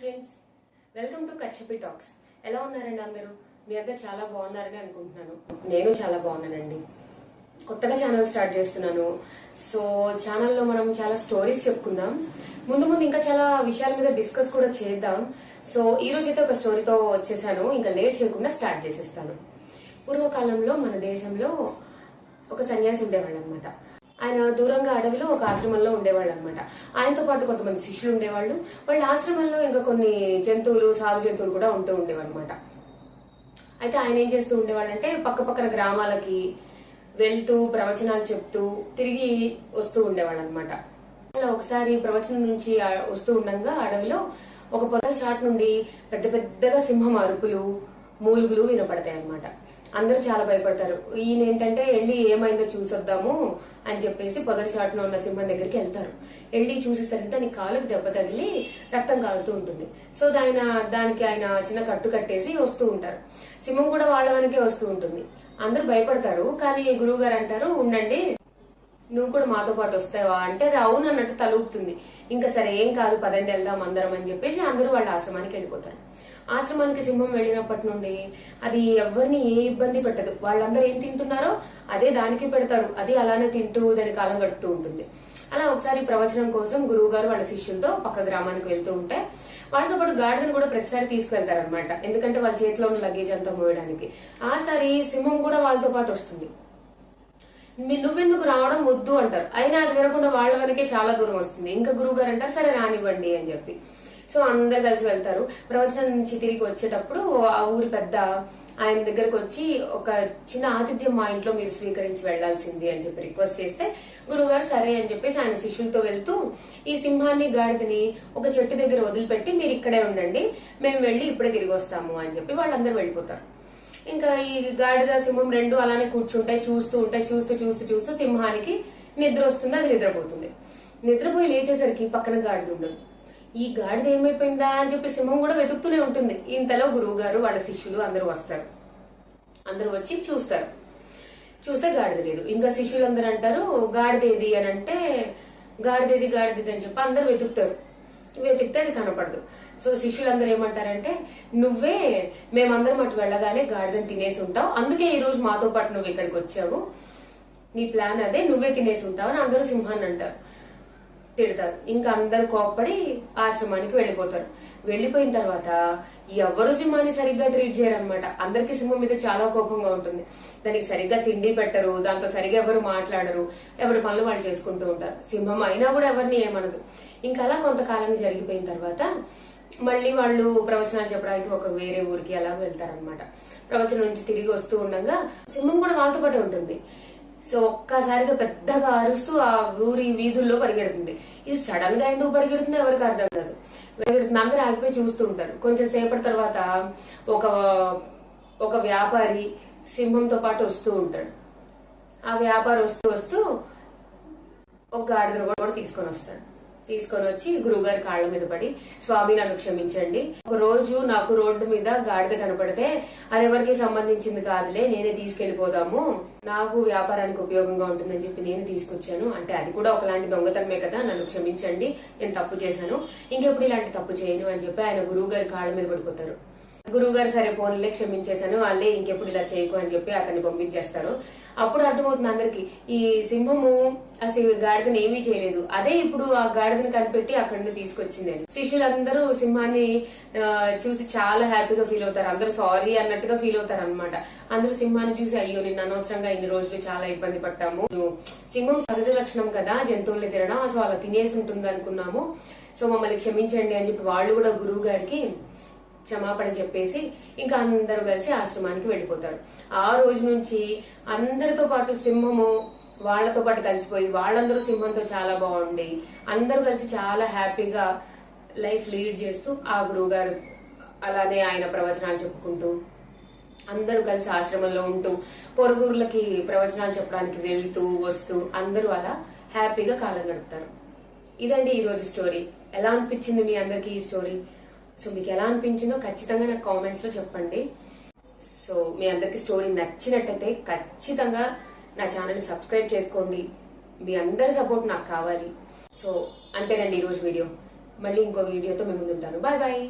Friends welcome to Kachchapi talks ఎలా ఉన్నారండి అందరూ? మీ అందరు చాలా బాగున్నారని అనుకుంటున్నాను. నేను చాలా బాగున్నానండి. కొత్తగా ఛానల్ స్టార్ట్ చేస్తున్నాను. సో ఛానల్లో మనం చాలా స్టోరీస్ చెప్పుకుందాం. ముందు ముందు ఇంకా చాలా విషయాల మీద డిస్కస్ కూడా చేద్దాం. సో ఈ రోజు అయితే ఒక స్టోరీతో వచ్చేసాను. ఇంకా లేట్ చేయకుండా స్టార్ట్ చేసేస్తాను. పూర్వకాలంలో మన దేశంలో ఒక సన్యాసి ఉండేవాళ్ళు అనమాట ఆయన దూరంగా అడవిలో ఒక ఆశ్రమంలో ఉండేవాళ్ళు అనమాట ఆయనతో పాటు కొంతమంది శిష్యులు ఉండేవాళ్ళు. వాళ్ళ ఆశ్రమంలో ఇంకా కొన్ని జంతువులు సాధు జంతువులు కూడా ఉంటూ ఉండేవన్నమాట అయితే ఆయన ఏం చేస్తూ ఉండేవాళ్ళంటే పక్క పక్కన గ్రామాలకి వెళ్తూ ప్రవచనాలు చెప్తూ తిరిగి వస్తూ ఉండేవాళ్ళు అనమాట అలా ఒకసారి ప్రవచనం నుంచి వస్తూ ఉండగా అడవిలో ఒక పొదల చాటు నుండి పెద్ద పెద్దగా సింహం అరుపులు మూలుగులు వినపడతాయి అన్నమాట అందరూ చాలా భయపడతారు. ఈయన ఏంటంటే వెళ్ళి ఏమైందో చూసొద్దాము అని చెప్పేసి పొదల చాటున ఉన్న సింహం దగ్గరికి వెళ్తారు. వెళ్ళి చూసేసరికి దాని కాలుకి దెబ్బ తగిలి రక్తం కాలుతూ ఉంటుంది. సో ఆయన దానికి ఆయన చిన్న కట్టు కట్టేసి వస్తూ ఉంటారు. సింహం కూడా వాళ్ళ వెనకే వస్తూ ఉంటుంది. అందరూ భయపడతారు. కానీ గురువు గారు అంటారు ఉండండి నువ్వు కూడా మాతో పాటు వస్తావా? అంటే అది అవును అన్నట్టు తలుపుతుంది. ఇంకా సరే ఏం కాదు పదండి వెళ్దాం అందరం అని చెప్పేసి అందరూ వాళ్ళ ఆశ్రమానికి వెళ్ళిపోతారు. ఆశ్రమానికి సింహం వెళ్ళినప్పటి నుండి అది ఎవరిని ఏ ఇబ్బంది పెట్టదు. వాళ్ళందరూ ఏం తింటున్నారో అదే దానికి పెడతారు. అది అలానే తింటూ దాని కాలం గడుపుతూ ఉంటుంది. అలా ఒకసారి ప్రవచనం కోసం గురువు గారు వాళ్ళ శిష్యులతో పక్క గ్రామానికి వెళ్తూ ఉంటే వాళ్ళతో పాటు గాడిదను కూడా ప్రతిసారి తీసుకువెళ్తారు ఎందుకంటే వాళ్ళ చేతిలో ఉన్న లగేజ్ అంతా మోయడానికి. ఆసారి సింహం కూడా వాళ్ళతో పాటు వస్తుంది. నువ్వెందుకు రావడం వద్దు అంటారు. అయినా అది వినకుండా వాళ్ళ వెనకే చాలా దూరం వస్తుంది. ఇంకా గురువు గారు అంటారు సరే రానివ్వండి అని చెప్పి. సో అందరు కలిసి వెళ్తారు. ప్రవచనం నుంచి తిరిగి వచ్చేటప్పుడు ఆ ఊరి పెద్ద ఆయన దగ్గరకు వచ్చి ఒక చిన్న ఆతిథ్యం మా ఇంట్లో మీరు స్వీకరించి వెళ్ళాల్సింది అని చెప్పి రిక్వెస్ట్ చేస్తే గురువుగారు సరే అని చెప్పేసి ఆయన శిష్యులతో వెళ్తూ ఈ సింహాన్ని గాడిదని ఒక చెట్టు దగ్గర వదిలిపెట్టి మీరు ఇక్కడే ఉండండి. మేము వెళ్ళి ఇప్పుడే తిరిగి వస్తాము అని చెప్పి వాళ్ళందరూ వెళ్ళిపోతారు. ఇంకా ఈ గాడిద సింహం రెండు అలానే కూర్చుంటాయి చూస్తూ ఉంటాయి చూస్తూ చూస్తూ చూస్తూ సింహానికి నిద్ర వస్తుంది అది నిద్రపోతుంది. నిద్రపోయి లేచేసరికి పక్కన గాడిద ఉండదు. ఈ గాడిద ఏమైపోయిందా అని చెప్పి సింహం కూడా వెతుకుతూనే ఉంటుంది. ఇంతలో గురువు గారు వాళ్ళ శిష్యులు అందరూ వస్తారు. అందరూ వచ్చి చూస్తారు. చూస్తే గాడిద లేదు. ఇంకా శిష్యులందరూ అంటారు గాడిదేది అని అంటే గాడిదేది గాడిదేది అని చెప్పి అందరూ వెతుకుతారు. వెతికితే అది కనపడదు. సో శిష్యులందరూ ఏమంటారంటే నువ్వే మేమందరం అటు వెళ్ళగానే గాడిదని తినేసి ఉంటావు. అందుకే ఈ రోజు మాతో పాటు నువ్వు ఇక్కడికి వచ్చావు. నీ ప్లాన్ అదే నువ్వే తినేసి ఉంటావు అని అందరూ సింహాన్ని అంటారు. తిడతారు. ఇంకా అందరు కోప్పడి ఆశ్రమానికి వెళ్ళిపోతారు. వెళ్ళిపోయిన తర్వాత ఎవరు సింహాన్ని సరిగ్గా ట్రీట్ చేయరనమాట అందరికి సింహం మీద చాలా కోపంగా ఉంటుంది. దానికి సరిగ్గా తిండి పెట్టరు దాంతో సరిగ్గా ఎవరు మాట్లాడరు ఎవరి పనులు వాళ్ళు చేసుకుంటూ ఉంటారు. సింహం అయినా కూడా ఎవరిని ఏమనదు. ఇంకా అలా కొంతకాలం జరిగిపోయిన తర్వాత మళ్ళీ వాళ్ళు ప్రవచనాలు చెప్పడానికి ఒక వేరే ఊరికి అలా వెళ్తారనమాట ప్రవచనం నుంచి తిరిగి వస్తూ ఉండగా సింహం కూడా వాళ్ళతో పాటే ఉంటుంది. సో ఒక్కసారిగా పెద్దగా అరుస్తూ ఆ ఊరి వీధుల్లో పరిగెడుతుంది. ఇది సడన్గా ఎందుకు పరిగెడుతుంది ఎవరికి అర్థం కాదు. పరిగెడుతుంది. అందరూ ఆగిపోయి చూస్తూ ఉంటారు. కొంచెం సేపటి తర్వాత ఒక ఒక వ్యాపారి సింహంతో పాటు వస్తూ ఉంటాడు. ఆ వ్యాపారి వస్తూ వస్తూ ఒక గాడిదను కూడా తీసుకొని వస్తాడు. తీసుకొని వచ్చి గురువుగారి కాళ్ళ మీద పడి స్వామి నన్ను క్షమించండి. ఒక రోజు నాకు రోడ్డు మీద గాడిద కనపడితే అది ఎవరికి సంబంధించింది కాదులే నేనే తీసుకెళ్ళిపోదాము నాకు వ్యాపారానికి ఉపయోగంగా ఉంటుందని చెప్పి నేను తీసుకొచ్చాను. అంటే అది కూడా ఒకలాంటి దొంగతనమే కదా నన్ను క్షమించండి నేను తప్పు చేశాను. ఇంకెప్పుడు ఇలాంటి తప్పు చేయను అని చెప్పి ఆయన గురువు గారి కాళ్ళ మీద పడిపోతారు. గురువు గారు సరే ఫోన్లే క్షమించేశాను వాళ్ళే ఇంకెప్పుడు ఇలా చేయకు అని చెప్పి అతన్ని పంపించేస్తారు. అప్పుడు అర్థమవుతుంది అందరికి ఈ సింహము అసలు గాడిదని ఏమీ చేయలేదు. అదే ఇప్పుడు ఆ గాడిదని కనిపెట్టి అక్కడి నుండి తీసుకొచ్చింది అని శిష్యులందరూ సింహాన్ని చూసి చాలా హ్యాపీగా ఫీల్ అవుతారు. అందరూ సారీ అన్నట్టుగా ఫీల్ అవుతారు అనమాట అందరూ సింహాన్ని చూసి అయ్యో నిన్న అనవసరంగా ఇన్ని రోజులు చాలా ఇబ్బంది పడ్డాము. సింహం సహజ లక్షణం కదా జంతువుల్ని తినడం. అసలు అలా తినేసి ఉంటుంది అనుకున్నాము సో మమ్మల్ని క్షమించండి అని చెప్పి వాళ్ళు కూడా గురువు గారికి క్షమాపణ చెప్పేసి ఇంకా అందరూ కలిసి ఆశ్రమానికి వెళ్ళిపోతారు. ఆ రోజు నుంచి అందరితో పాటు సింహము వాళ్ళతో పాటు కలిసిపోయి వాళ్ళందరూ సింహంతో చాలా బాగుండి అందరూ కలిసి చాలా హ్యాపీగా లైఫ్ లీడ్ చేస్తూ ఆ గురువు గారు అలానే ఆయన ప్రవచనాలు చెప్పుకుంటూ అందరూ కలిసి ఆశ్రమంలో ఉంటూ పొరుగురులకి ప్రవచనాలు చెప్పడానికి వెళ్తూ వస్తూ అందరూ అలా హ్యాపీగా కాలం గడుపుతారు. ఇదండి ఈ రోజు స్టోరీ. ఎలా అనిపించింది మీ అందరికీ ఈ స్టోరీ? సో మీకు ఎలా అనిపించిందో ఖచ్చితంగా నాకు కామెంట్స్లో చెప్పండి. సో మీ అందరికి స్టోరీ నచ్చినట్టయితే ఖచ్చితంగా నా ఛానల్ సబ్స్క్రైబ్ చేసుకోండి. మీ అందరి సపోర్ట్ నాకు కావాలి. సో అంతేనండి ఈరోజు వీడియో మళ్ళీ ఇంకో వీడియోతో మేము ముందుంటాను బాయ్ బాయ్